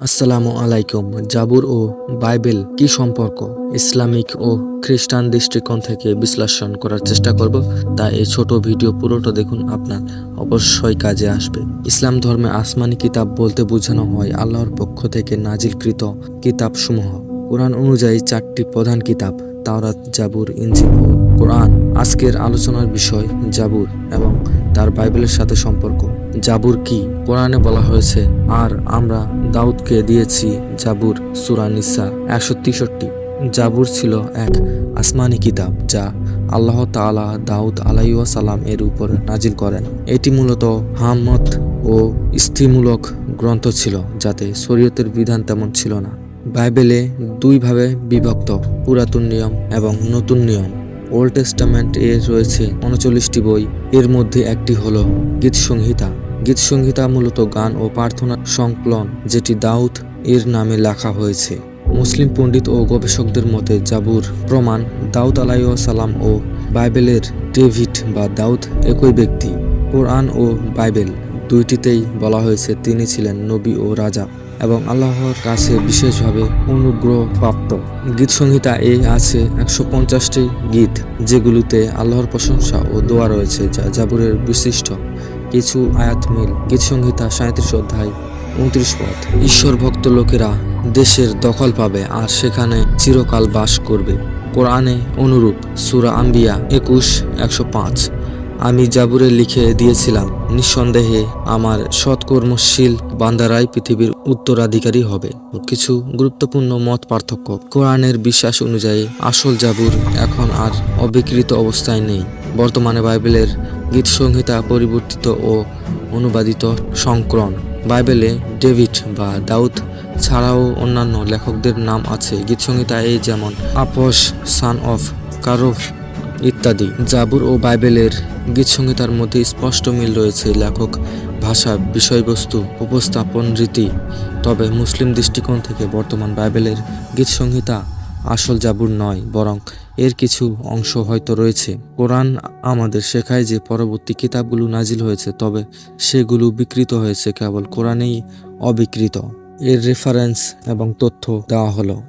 আসসালামু আলাইকুম। জাবুর ও বাইবেল কি সম্পর্ক? ইসলামিক ও খ্রিস্টান দৃষ্টিকোণ থেকে বিশ্লেষণ করার চেষ্টা করব। তাই এই ছোট ভিডিও পুরোটা দেখুন, আপনার অবশ্যই কাজে আসবে। ইসলাম ধর্মে আসমানি কিতাব বলতে বোঝানো হয় আল্লাহর পক্ষ থেকে নাজিলকৃত কিতাবসমূহ। কোরআন অনুযায়ী চারটি প্রধান কিতাব, তাওরাত, জাবুর ইঞ্জিল ও কোরআন। আজকের আলোচনার বিষয় জাবুর এবং তার বাইবেলের সাথে সম্পর্ক। জাবুর কি? কোরআনে বলা হয়েছে, আর আমরা দাউদকে দিয়েছি জাবুর সুরা নিসা একশো তেষট্টি। জাবুর ছিল এক আসমানি কিতাব যা আল্লাহ তাআলা দাউদ আলাইসালাম এর উপর নাজিল করেন। এটি মূলত হাম্মত ও স্থিমূলক গ্রন্থ ছিল, যাতে শরীয়তের বিধান তেমন ছিল না। বাইবেলে দুইভাবে বিভক্ত, পুরাতন নিয়ম এবং নতুন নিয়ম। ওল্ড টেস্টামেন্ট এ রয়েছে উনচল্লিশটি বই, এর মধ্যে একটি হলো গীত সংহিতা গীত সংহিতা মূলত গান ও প্রার্থনা সংকলন, যেটি দাউদ এর নামে লেখা হয়েছে। মুসলিম পণ্ডিত ও গবেষকদের মতে জাবুর প্রমাণ দাউদ আলাইসালাম ও বাইবেলের ডেভিড বা দাউদ একই ব্যক্তি। কোরআন ও বাইবেল দুইটিতেই বলা হয়েছে তিনি ছিলেন নবী ও রাজা এবং আল্লাহর কাছে বিশেষভাবে অনুগ্রহ প্রাপ্ত গীত সংহিতা এ আছে একশো পঞ্চাশটি গীত, যেগুলোতে আল্লাহর প্রশংসা ও দোয়া রয়েছে, যা জাবুরের বিশিষ্ট কিছু আয়াত মিল, কিছু সংহিতা সাঁত্রিশ অধ্যায়, উনত্রিশ পথ। ঈশ্বর ভক্ত লোকেরা দেশের দখল পাবে আর সেখানে চিরকাল বাস করবে। কোরআনে অনুরূপ সুরা আম্বিয়া একুশ, একশো পাঁচ। আমি জাবুরে লিখে দিয়েছিলাম, নিঃসন্দেহে আমার সৎকর্মশীল বান্দারাই পৃথিবীর উত্তরাধিকারী হবে। কিছু গুরুত্বপূর্ণ মত পার্থক্য। কোরআনের বিশ্বাস অনুযায়ী আসল জাবুর এখন আর অবিকৃত অবস্থায় নেই। বর্তমানে বাইবেলের গীত সংহিতা পরিবর্তিত ও অনুবাদিত সংকরণ বাইবেলে ডেভিড বা দাউদ ছাড়াও অন্যান্য লেখকদের নাম আছে। গীত সংহিতা এই যেমন, আপস সান অফ কারোভ ইত্যাদি। জাবুর ও বাইবেলের গীত সংহিতার মধ্যে স্পষ্ট মিল রয়েছে লেখক, ভাষা, বিষয়বস্তু, উপস্থাপন রীতি। তবে মুসলিম দৃষ্টিকোণ থেকে বর্তমান বাইবেলের গীত সংহিতা আসল জাবুর নয়, বরং এর কিছু অংশ হয়তো রয়েছে। কোরআন আমাদের শেখায় যে পরবর্তী কিতাবগুলো নাজিল হয়েছে, তবে সেগুলো বিকৃত হয়েছে, কেবল কোরআনেই অবিকৃত। এর রেফারেন্স এবং তথ্য দেওয়া হলো।